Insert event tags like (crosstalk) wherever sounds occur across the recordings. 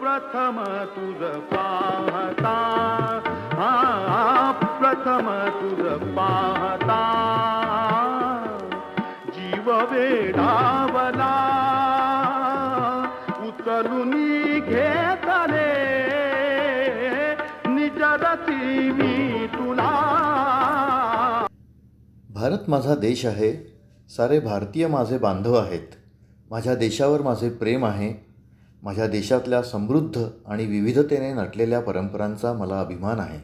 प्रथम तुझ पाहता. हा प्रथम तुझ पाहता. जीव वेडावला उचलून घेतले. निजरती मी तुला. भारत माझा देश आहे. सारे भारतीय माझे बांधव आहेत. माझ्या देशावर माझे प्रेम आहे. माझ्या देशातल्या समृद्ध आणि विविधतेने नटलेल्या परंपरांचा मला अभिमान आहे.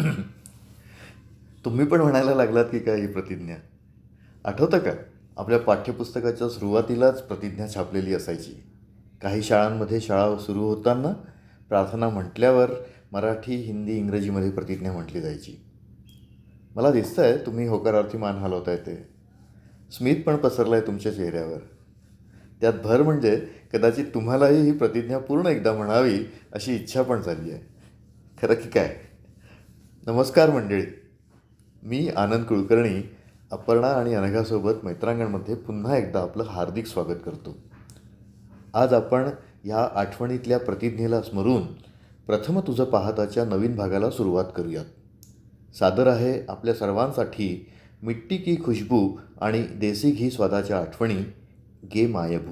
(clears throat) तुम्ही पण म्हणायला लागलात की काय ही प्रतिज्ञा? आठवतं का? आपल्या पाठ्यपुस्तकाच्या सुरुवातीलाच प्रतिज्ञा छापलेली असायची. काही शाळांमध्ये शाळा सुरू होताना प्रार्थना म्हटल्यावर मराठी हिंदी इंग्रजीमध्ये प्रतिज्ञा म्हटली जायची. मला दिसतं आहे तुम्ही होकारार्थी मान हलवताय ते. स्मित पण पसरलं आहे तुमच्या चेहऱ्यावर. त्यात भर म्हणजे कदाचित तुम्हालाही ही प्रतिज्ञा पूर्ण एकदा म्हणावी अशी इच्छा पण झाली आहे. खरं की काय? नमस्कार मंडळी. मी आनंद कुलकर्णी अपर्णा आणि अनघासोबत मैत्रांगणमध्ये पुन्हा एकदा आपलं हार्दिक स्वागत करतो. आज आपण ह्या आठवणीतल्या प्रतिज्ञेला स्मरून प्रथम तुझं पाहताच्या नवीन भागाला सुरुवात करूयात. सादर आहे आपल्या सर्वांसाठी मिट्टी की खुशबू आणि देसी घी स्वादाच्या आठवणी गे मायबू.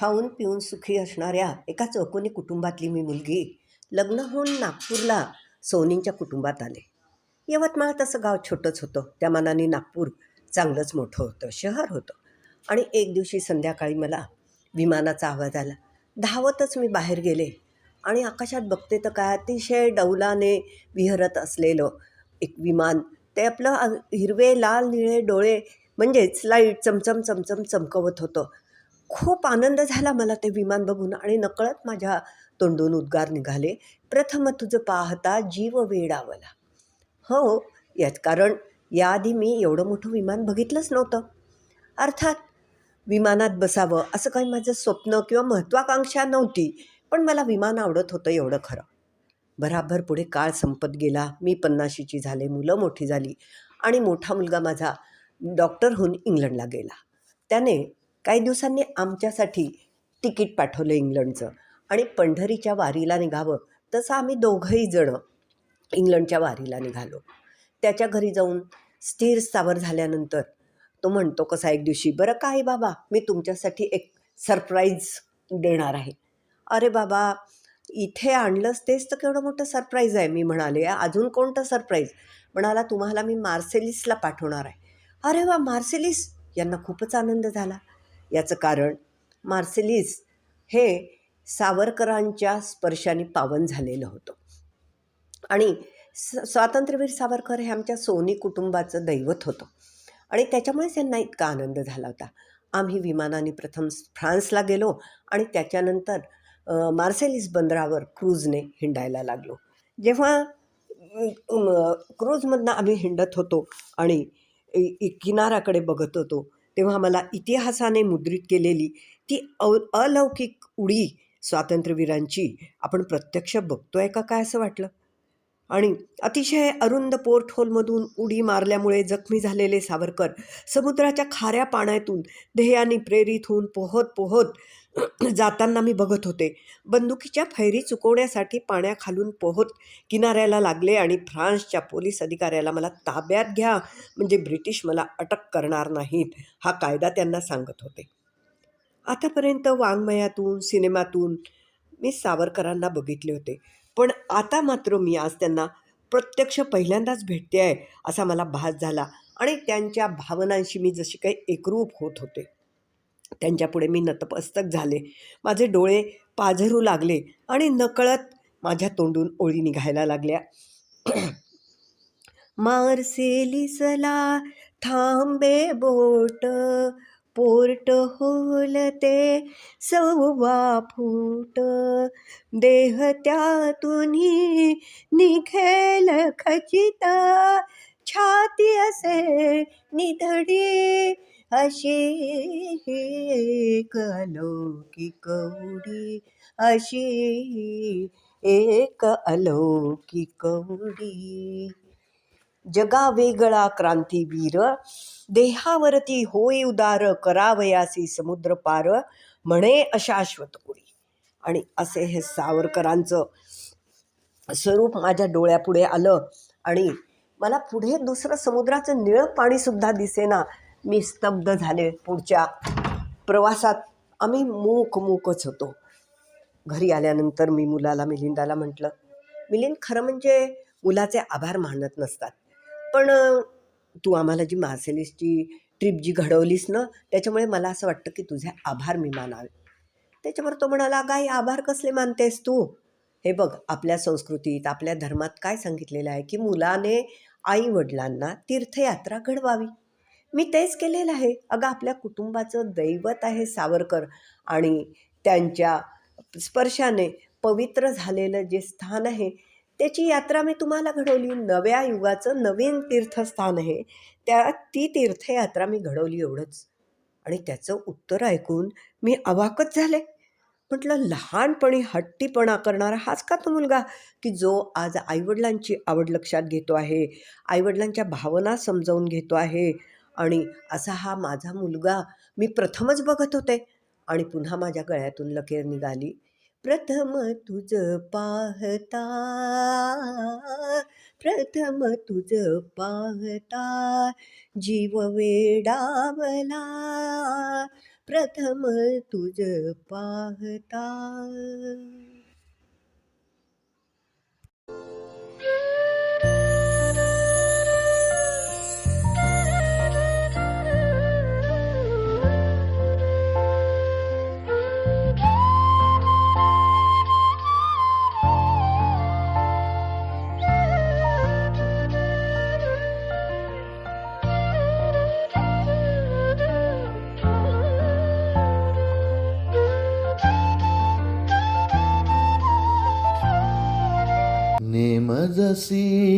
खाऊन पिऊन सुखी असणाऱ्या एका चौकोनी कुटुंबातली मी मुलगी लग्न होऊन नागपूरला सोनींच्या कुटुंबात आले. यवतमाळ तसं गाव छोटंच होतं. त्या मानाने नागपूर चांगलंच मोठं होतं शहर होतं. आणि एक दिवशी संध्याकाळी मला विमानाचा आवाज आला. धावतच मी बाहेर गेले. आणि आकाशात बघते तर काय अतिशय डौलाने विहरत असलेलं एक विमान. ते आपलं हिरवे लाल निळे डोळे म्हणजेच लाइट चमचम चमचम चमकवत होतं. खूप आनंद झाला मला ते विमान बघून आणि नकळत माझ्या तोंडून उद्गार निघाले. प्रथम तुझं पाहता जीव वेडावला. हो यात कारण याआधी मी एवढं मोठं विमान बघितलंच नव्हतं. अर्थात विमानात बसावं असं काही माझं स्वप्न किंवा महत्त्वाकांक्षा नव्हती पण मला विमान आवडत होतं एवढं खरं. भराभर पुढे काळ संपत गेला. मी पन्नाशीची झाले मुलं मोठी झाली आणि मोठा मुलगा माझा डॉक्टर होऊन इंग्लंडला गेला. त्याने काही दिवसांनी आमच्यासाठी तिकीट पाठवलं इंग्लंडचं. आणि पंढरीच्या वारीला निघावं तसं आम्ही दोघंही जणं इंग्लंडच्या वारीला निघालो. त्याच्या घरी जाऊन स्थिर स्थावर झाल्यानंतर तो म्हणतो कसा एक दिवशी? बरं काय बाबा मी तुमच्यासाठी एक सरप्राईज देणार आहे. अरे बाबा इथे आणलंच तेच तर केवढं मोठं सरप्राईज आहे मी म्हणाले. अजून कोणतं सरप्राईज? म्हणाला तुम्हाला मी मार्सेलिसला पाठवणार आहे. अरे वा मार्सेलिस? यांना खूपच आनंद झाला. याचं कारण मार्सेलिस हे सावरकरांच्या स्पर्शाने पावन झालेलं होतं. आणि स स्वातंत्र्यवीर सावरकर हे आमच्या सोनी कुटुंबाचं दैवत होतं. आणि त्याच्यामुळेच त्यांना इतका आनंद झाला होता. आम्ही विमानाने प्रथम फ्रान्सला गेलो आणि त्याच्यानंतर मार्सेलिस बंदरावर क्रूजने हिंडायला लागलो. जेव्हा क्रूजमधनं आम्ही हिंडत होतो आणि किनाराकडे बघत होतो तेव्हा मला इतिहासाने मुद्रित केलेली ती अव अलौकिक उडी स्वातंत्र्यवीरांची आपण प्रत्यक्ष बघतोय का काय असं वाटलं? आणि अतिशय अरुंद पोर्ट होलमधून उडी मारल्यामुळे जखमी झालेले सावरकर समुद्राच्या खाऱ्या पाण्यातून ध्येयाने प्रेरित होऊन पोहत पोहत (clears throat) जाताना मी बघत होते. बंदुकीच्या फैरी चुकवण्यासाठी पाण्याखालून पोहत किनाऱ्याला लागले आणि फ्रान्सच्या पोलीस अधिकाऱ्याला मला ताब्यात घ्या म्हणजे ब्रिटिश मला अटक करणार नाहीत हा कायदा त्यांना सांगत होते. आतापर्यंत वाङ्मयातून सिनेमातून मी सावरकरांना बघितले होते. पण आता मात्र मी आज त्यांना प्रत्यक्ष पहिल्यांदाच भेटते आहे असा मला भास झाला आणि त्यांच्या भावनांशी मी जशी काही एकरूप होत होते. त्यांच्यापुढे मी नतपस्तक झाले. माझे डोळे पाझरू लागले आणि नकळत माझ्या तोंडून ओळी निघायला लागल्या. मार्सेलिसला थांबे बोट पोर्ट होलते सव्वा फूट. देह त्यातून निघेल खचित. छाती असे निधडी अशी एक अलौकिक उडी. अशी एक अलौकिक उडी. जगा वेगळा क्रांतीवीर देहावरती होय उदार करावयासी समुद्र पार म्हणे अशाश्वत कोळी आणि असे हे सावरकरांचं स्वरूप माझ्या डोळ्यापुढे आलं. आणि मला पुढे दुसरं समुद्राचं निळं पाणीसुद्धा दिसेना मी स्तब्ध झाले. पुढच्या प्रवासात आम्ही मूक मूकच होतो. घरी आल्यानंतर मी मुलाला मिलिंदाला म्हटलं मिलिंद खरं म्हणजे मुलाचे आभार मानत नसतात. पण तू आम्हाला जी मार्सेलिसची ट्रिप जी घडवलीस ना त्याच्यामुळे मला असं वाटतं की तुझे आभार मी मानावे. त्याच्यावर तो म्हणाला गाई आभार कसले मानतेस तू? हे बघ आपल्या संस्कृतीत आपल्या धर्मात काय सांगितलेलं आहे की मुलाने आई वडिलांना तीर्थयात्रा घडवावी. मी तेच केलेलं आहे. अगं आपल्या कुटुंबाचं दैवत आहे सावरकर आणि त्यांच्या स्पर्शाने पवित्र झालेलं जे स्थान आहे त्याची यात्रा मी तुम्हाला घडवली. नव्या युगाचं नवीन तीर्थस्थान आहे. त्या ती तीर्थयात्रा मी घडवली एवढंच. आणि त्याचं उत्तर ऐकून मी अवाकच झाले. म्हटलं लहानपणी हट्टीपणा करणारा हाच का तो मुलगा की जो आज आईवडिलांची आवड लक्षात घेतो आहे आईवडिलांच्या भावना समजावून घेतो आहे आणि असा हा माझा मुलगा मी प्रथमच बघत होते आणि पुन्हा माझ्या गळ्यातून लकेर निघाली. प्रथम तुझ पाहता प्रथम तुझ पाहता जीव वेडावला प्रथम तुझ पाहता.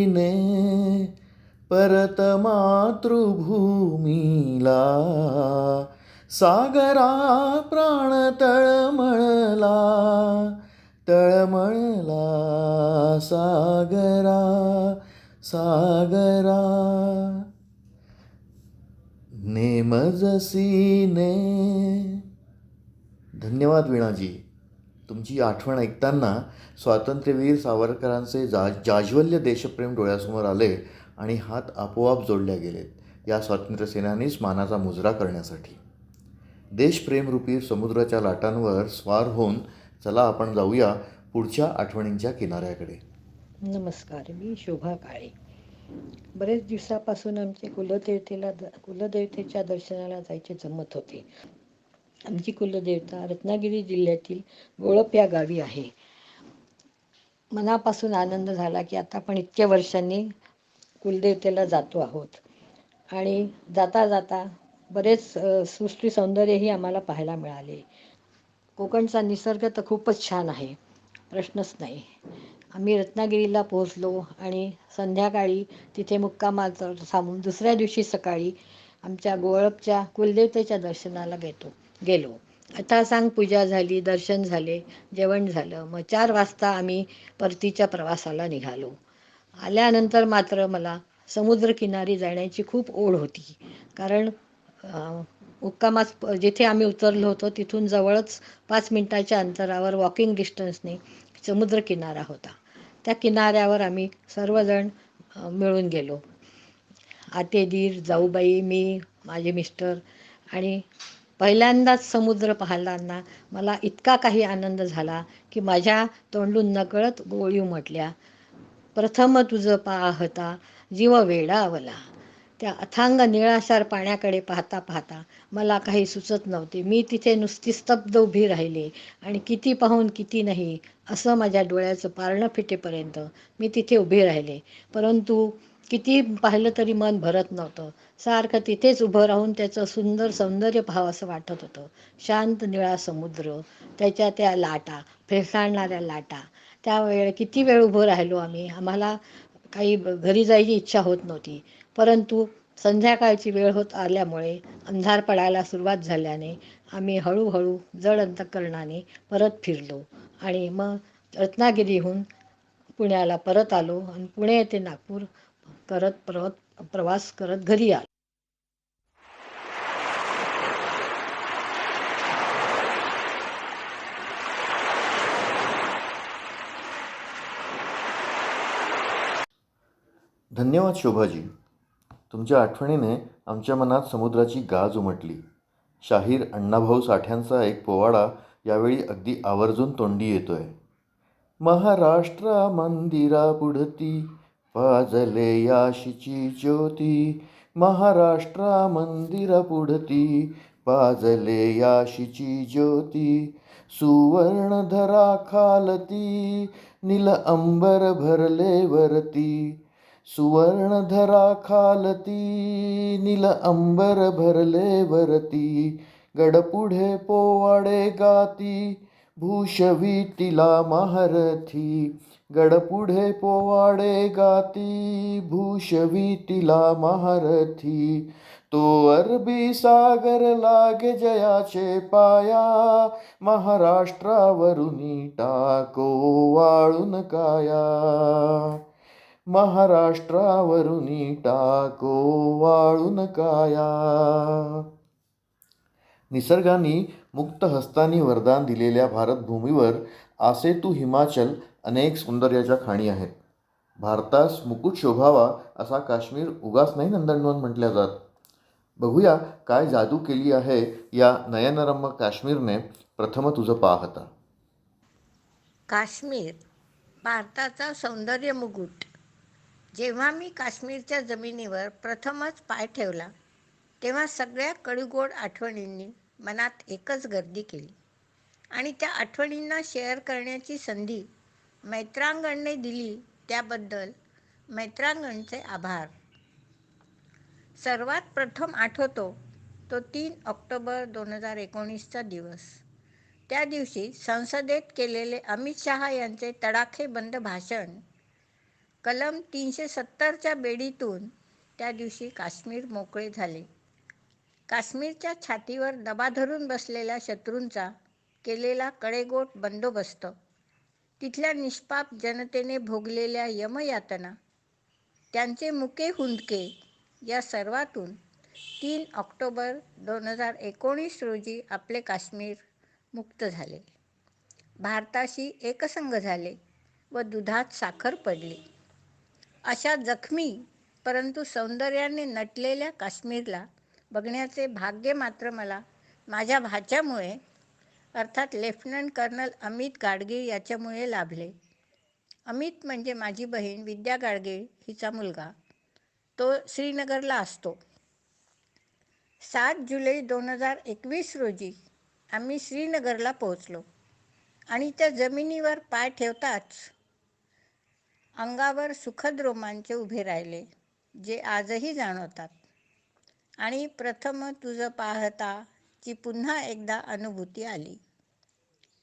नेम परत मातृभूमीला सागरा प्राण तळमळला तळमळला सागरा सागरा. नेमजसीने. धन्यवाद वीणाजी. तुमची आठवण ऐकताना स्वातंत्र्यवीर सावरकरांचे जा जाज्वल्य देशप्रेम डोळ्यासमोर आले आणि हात आपोआप जोडल्या गेलेत या स्वातंत्र्यसेनानीच मानाचा मुजरा करण्यासाठी. देशप्रेमरूपी समुद्राच्या लाटांवर स्वार होऊन चला आपण जाऊया पुढच्या आठवणींच्या किनाऱ्याकडे. नमस्कार मी शोभा काळे. बरेच दिवसापासून आमचे कुलदेवतेला द कुलदेवतेच्या दर्शनाला जायचे जमत होते. आमची कुलदेवता रत्नागिरी जिल्ह्यातील गोळप या गावी आहे. मनापासून आनंद झाला की आता आपण इतक्या वर्षांनी कुलदेवतेला जातो आहोत. आणि जाता जाता बरेच सृष्टी सौंदर्यही आम्हाला पाहायला मिळाले. कोकणचा निसर्ग तर खूपच छान आहे. प्रश्नच नाही. आम्ही रत्नागिरीला पोहोचलो आणि संध्याकाळी तिथे मुक्कामाचं थांबून दुसऱ्या दिवशी सकाळी आमच्या गोळपच्या कुलदेवतेच्या दर्शनाला घेतो गेलो. आता सांग पूजा झाली दर्शन झाले जेवण झालं. मग चार वाजता आम्ही परतीच्या प्रवासाला निघालो. आल्यानंतर मात्र मला समुद्रकिनारी जाण्याची खूप ओढ होती. कारण अं, जिथे आम्ही उतरलो होतो तिथून जवळच पाच मिनिटाच्या अंतरावर वॉकिंग डिस्टन्सने समुद्रकिनारा होता. त्या किनाऱ्यावर आम्ही सर्वजण मिळून गेलो. आतेदीर जाऊबाई मी माझे मिस्टर आणि पहिल्यांदाच समुद्र पाहताना मला इतका काही आनंद झाला की माझ्या तोंडून नकळत गोळी उमटल्या. प्रथम तुझं पाहता जीव वेडावला. त्या अथांग निळाशार पाण्याकडे पाहता पाहता मला काही सुचत नव्हते. मी तिथे नुसती स्तब्ध उभी राहिले आणि किती पाहून किती नाही असं माझ्या डोळ्याचं पारणं फिटेपर्यंत मी तिथे उभे राहिले. परंतु किती पाहिलं तरी मन भरत नव्हतं. सारखं तिथेच उभं राहून त्याचं सुंदर सौंदर्य पाहावं असं वाटत होतं. शांत निळा समुद्र त्याच्या त्या लाटा फेसाळणाऱ्या लाटा. त्यावेळे किती वेळ उभं राहिलो आम्ही? आम्हाला काही घरी जायची इच्छा होत नव्हती. परंतु संध्याकाळची वेळ होत आल्यामुळे अंधार पडायला सुरुवात झाल्याने आम्ही हळूहळू जड अंतकरणाने परत फिरलो. आणि मग रत्नागिरीहून पुण्याला परत आलो आणि पुणे ते नागपूर करत परत प्रवास करत घरी आलो. धन्यवाद शोभाजी. तुमच्या आठवणीने आमच्या मनात समुद्राची गाज उमटली. शाहीर अण्णाभाऊ साठ्यांचा एक पोवाडा यावेळी अगदी आवर्जून तोंडी येतोय. महाराष्ट्र मंदिरा पुढती पाजले याशीची ज्योती. महाराष्ट्र मंदिरा पुढती पाजले याशीची ज्योती. सुवर्णधरा खालती नील अंबर भरले वरती. सुवर्णधरा खालती नील अंबर भरले वरती गडपुढे पोवाडे गाती भूषवी तिला महारथी गडपुढे पोवाडे गाती भूषवी तिला महारथी. तो अरबी सागर लागे जयाचे पाया महाराष्ट्रावरुनी टाको वाळून काया. महाराष्ट्रावरून टाको वाळून काया. निसर्गाने मुक्त हस्तानी वरदान दिलेल्या भारतभूमीवर आसे तू हिमाचल अनेक सौंदर्याच्या खाणी आहेत. भारतास मुकुट शोभावा असा काश्मीर उगास नाही नंदनवन म्हटल्या जात. बघूया काय जादू केली आहे या नयनरम्य काश्मीरने प्रथम तुझं पाहता काश्मीर भारताचा सौंदर्य मुकुट. जेव्हा मी काश्मीरच्या जमिनीवर प्रथमच पाय ठेवला तेव्हा सगळ्या कडूगोड आठवणींनी मनात एकच गर्दी केली. आणि त्या आठवणींना शेअर करण्याची संधी मैत्रांगणने दिली त्याबद्दल मैत्रांगणचे आभार. सर्वात प्रथम आठवतो तो तीन ऑक्टोबर दोन हजार एकोणीसचा दिवस. त्या दिवशी संसदेत केलेले अमित शहा यांचे तडाखेबंद भाषण कलम तीनशे सत्तरच्या बेडीतून त्या दिवशी काश्मीर मोकळे झाले. काश्मीरच्या छातीवर दबा धरून बसलेल्या शत्रूंचा केलेला कडेगोट बंदोबस्त तिथल्या निष्पाप जनतेने भोगलेल्या यमयातना त्यांचे मुके हुंदके या सर्वातून तीन ऑक्टोबर दोन हजार एकोणीस रोजी आपले काश्मीर मुक्त झाले. भारताशी एकसंघ झाले व दुधात साखर पडली. अशा जखमी परंतु सौंदर्याने नटलेल्या काश्मीरला बघण्याचे भाग्य मात्र मला माझ्या भाच्यामुळे अर्थात लेफ्टनंट कर्नल अमित गाडगीळ याच्यामुळे लाभले. अमित म्हणजे माझी बहीण विद्या गाडगीळ हिचा मुलगा. तो श्रीनगरला असतो. सात जुलै दोन हजार एकवीस रोजी आम्ही श्रीनगरला पोहोचलो आणि त्या जमिनीवर पाय ठेवताच अंगावर सुखद रोमांच उभे राहिले जे आजही जाणवतात. आणि प्रथम तुझं पाहता ची पुन्हा एकदा अनुभूती आली.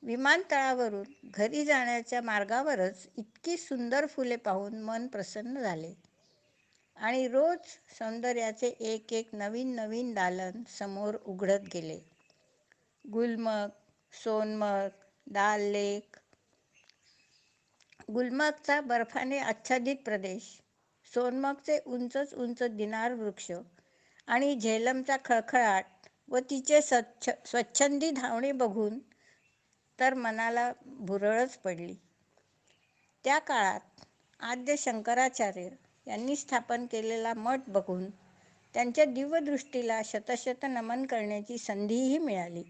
विमानतळावरून घरी जाण्याच्या मार्गावरच इतकी सुंदर फुले पाहून मन प्रसन्न झाले. आणि रोज सौंदर्याचे एक एक नवीन नवीन दालन समोर उघडत गेले. गुलमर्ग सोनमर्ग दाल लेक गुलमर्गचा बर्फाने आच्छादित प्रदेश. सोनमर्गचे उंचच उंच दिनार वृक्ष आणि झेलमचा खळखळाट व तिचे स्वच्छ स्वच्छंदी धावणे बघून तर मनाला भुरळच पडली. त्या काळात आद्य शंकराचार्य यांनी स्थापन केलेला मठ बघून त्यांच्या दिव्यदृष्टीला शतशत नमन करण्याची संधीही मिळाली.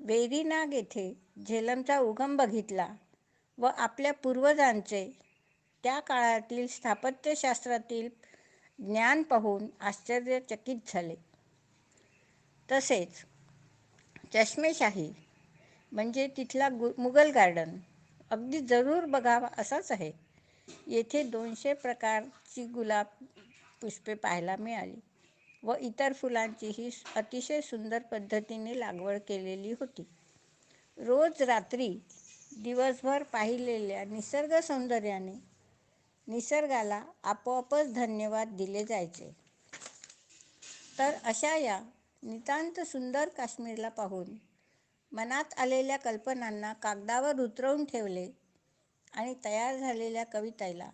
वेरीनाग येथे झेलमचा उगम बघितला. व आपल्या पूर्वजांचे त्या काळातील स्थापत्यशास्त्रातील ज्ञान पाहून आश्चर्यचकित झाले. तसेच चष्मेशाही म्हणजे तिथला गु मुघल गार्डन अगदी जरूर बघावा असाच आहे. येथे दोनशे प्रकारची गुलाब पुष्पे पाहायला मिळाली व इतर फुलांचीही अतिशय सुंदर पद्धतीने लागवड केलेली होती. रोज रात्री दिवसभर पाहिलेल्या निसर्ग सौंदर्याने निसर्गाला आपोआपच धन्यवाद दिले जायचे. तर अशा या नितांत सुंदर काश्मीरला पाहून मनात आलेल्या कल्पनांना कागदावर उतरवून ठेवले आणि तयार झालेल्या कवितेला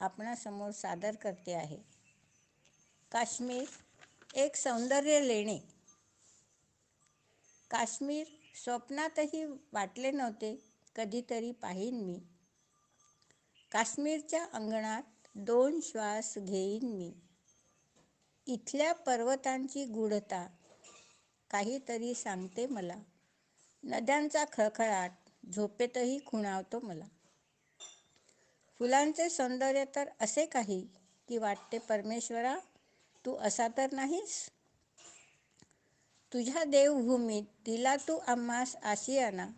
आपणासमोर सादर करते आहे. काश्मीर एक सौंदर्य लेणे. काश्मीर स्वप्नातही वाटले नव्हते कधीतरी पाहीन मी. काश्मीरच्या अंगणात दोन श्वास घेईन मी. इथल्या पर्वतांची गूढता काहीतरी सांगते मला. नद्यांचा खळखळाट झोपेतही खुणावतो मला. फुलांचे सौंदर्य तर असे काही की वाटते परमेश्वरा तू असा तर नाहीस? तुझ्या देवभूमीत दिला तू आम्हास आशियाना.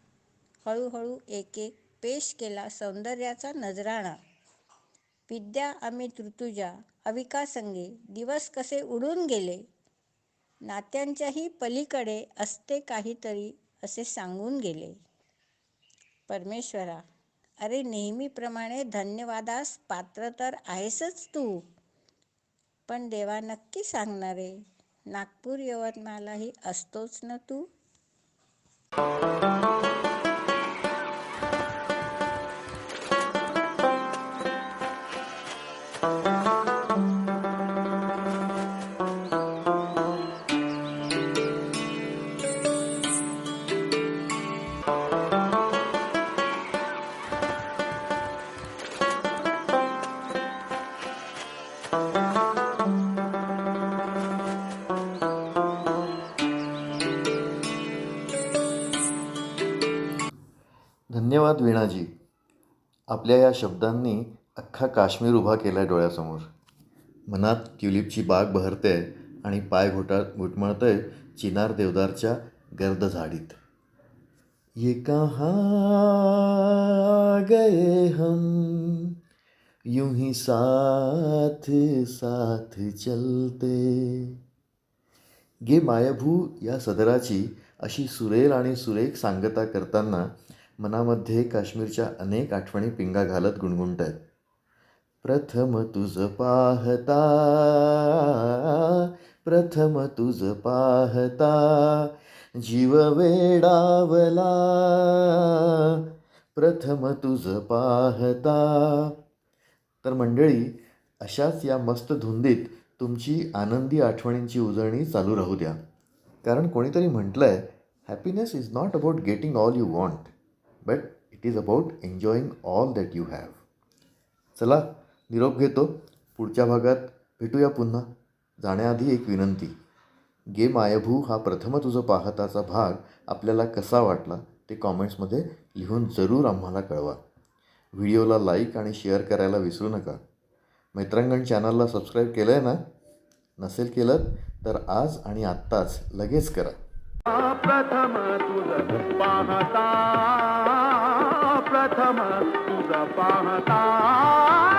हळूहळू एक एक पेश केला सौंदर्याचा नजराणा. विद्या अमित ऋतुजा अविकासंगे दिवस कसे उडून गेले? नात्यांच्याही पलीकडे असते काहीतरी असे सांगून गेले. परमेश्वरा अरे नेहमीप्रमाणे धन्यवादास पात्र तर आहेसच तू. पण देवा नक्की सांगणारे नागपूर यवतमालाही असतोच ना तू? धन्यवाद वीणाजी. आपल्या या शब्दांनी अख्खा काश्मीर उभा केला आहे डोळ्यासमोर. मनात ट्युलिपची बाग बहरते आणि पाय घोटा घुटमळतंय चिनार देवदारच्या गर्द झाडीत. ये कहाँ गए हम? यूं ही साथ साथ चलते. गे मायभू या सदराची अशी सुरेल आणि सुरेख सांगता करताना मनामध्ये काश्मीरच्या अनेक आठवणी पिंगा घालत गुणगुणत आहेत. प्रथम तुझ पाहता प्रथम तुझ पाहता जीव वेडावला. प्रथम तुझ पाहता. तर मंडळी अशाच या मस्त धुंदीत तुमची आनंदी आठवणींची उजळणी चालू राहू द्या. कारण कोणीतरी म्हटलं आहे happiness is not about getting all you want but it is about enjoying all that you have चला निरोप घेतो. पुढच्या भागात भेटूया पुन्हा. जाण्याआधी एक विनंती. गे मायभू हा प्रथम तुझं पाहताचा भाग आपल्याला कसा वाटला ते कॉमेंट्समध्ये लिहून जरूर आम्हाला कळवा. व्हिडिओला लाईक आणि शेअर करायला विसरू नका. मैत्रांगण चॅनलला सबस्क्राईब केलं आहे ना? नसेल केलं तर आज आणि आत्ताच लगेच करा. प्रथम तुझ पाहता प्रथम तुझ पाहता.